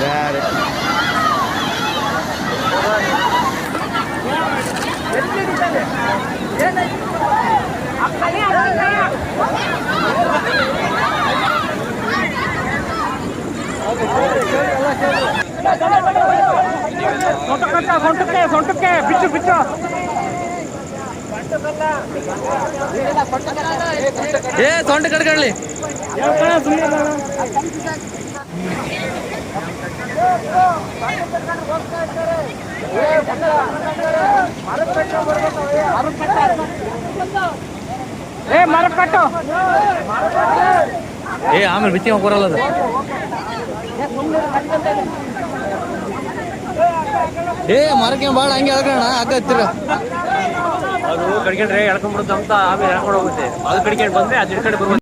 Got it. Contact, contact, contact, picture, picture. ಏ ತೊಂಡ ಏ ಮರಕಟ್ಟು ಏ ಆಮೇಲೆ ಬಿತ್ತಿ ಹೋಗ್ಬರಲ್ಲ ಅದು. ಏ ಮರಕ್ಕೆ ಬಾಳ ಹಂಗೆ ಹೇಳ್ಕೋಣ ಅಕ್ಕ ಹತ್ತಿರ ಅದು ಕಡ್ಕೊಂಡ್ರೆ ಎಳ್ಕೊಂಡ್ಬಿಡುತ್ತೆ ಅಂತ ಆಮೇಲೆ ಎಳ್ಕೊಂಡು ಹೋಗುತ್ತೆ ಅದು ಕಡ್ಕೊಂಡು ಬಂದ್ರೆ ಅದು ಹಿಡ್ಕೊಂಡು ಬರ್ಬೋದು